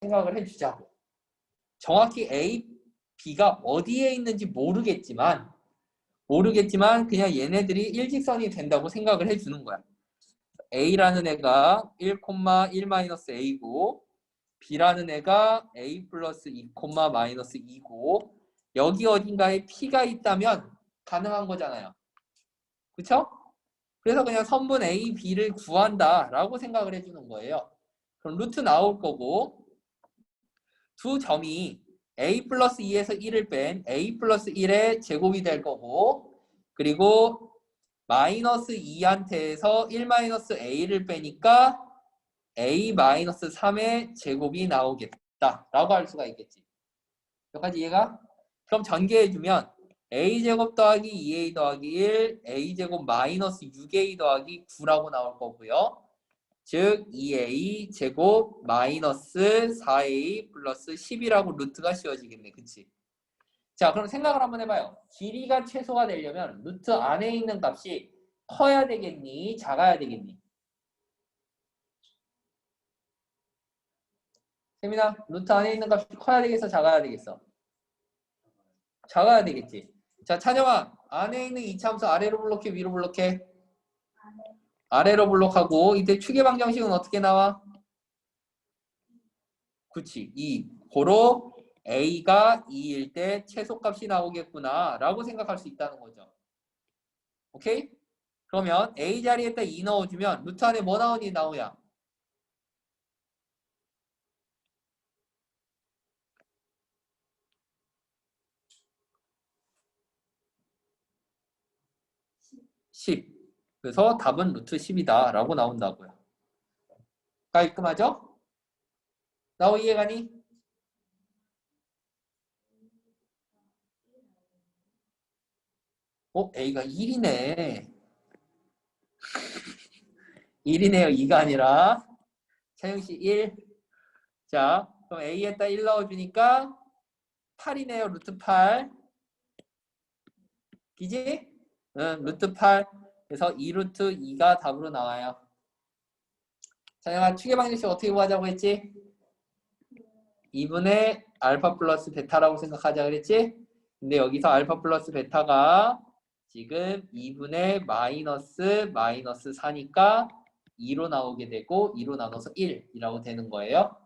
생각을 해주자고. 정확히 A, B가 어디에 있는지 모르겠지만 모르겠지만 그냥 얘네들이 일직선이 된다고 생각을 해주는 거야. A라는 애가 1,1-A고 B라는 애가 A 플러스 2, 마이너스 2고 여기 어딘가에 P가 있다면 가능한 거잖아요. 그쵸? 그래서 그냥 선분 A, B를 구한다 라고 생각을 해주는 거예요. 그럼 루트 나올 거고 두 점이 A 플러스 2에서 1을 뺀 A 플러스 1의 제곱이 될 거고 그리고 마이너스 2한테에서 1 마이너스 A를 빼니까 A 마이너스 3의 제곱이 나오겠다 라고 할 수가 있겠지. 여기까지 이해가? 그럼 전개해주면 a제곱 더하기 2a 더하기 1 a제곱 마이너스 6a 더하기 9라고 나올 거고요. 즉 2a 제곱 마이너스 4a 플러스 10이라고 루트가 씌워지겠네. 그치? 자 그럼 생각을 한번 해봐요. 길이가 최소가 되려면 루트 안에 있는 값이 커야 되겠니? 작아야 되겠니? 세민아 루트 안에 있는 값이 커야 되겠어? 작아야 되겠어? 작아야 되겠지. 자, 찬영아, 안에 있는 이차함수 아래로 블록해, 위로 블록해? 아래로 블록하고 이때 추계 방정식은 어떻게 나와? 그치, 2. 고로 a가 2일 때 최소값이 나오겠구나 라고 생각할 수 있다는 거죠. 오케이? 그러면 a 자리에다 2 넣어주면 루트 안에 뭐 나오니 나오야? 십. 그래서 답은 루트 10이다 라고 나온다고요. 깔끔하죠? 나오 이해가니? 어? A가 1이네. 1이네요. 2가 아니라. 차영씨 1. 자, 그럼 A에다 1 넣어주니까 8이네요. 루트 8. 기지? 응, 루트 8. 그래서 2루트 2가 답으로 나와요. 자, 내가 추계 방정식 어떻게 구하자고 했지? 2분의 알파 플러스 베타라고 생각하자 그랬지? 근데 여기서 알파 플러스 베타가 지금 2분의 마이너스 마이너스 4니까 2로 나오게 되고 2로 나눠서 1이라고 되는 거예요.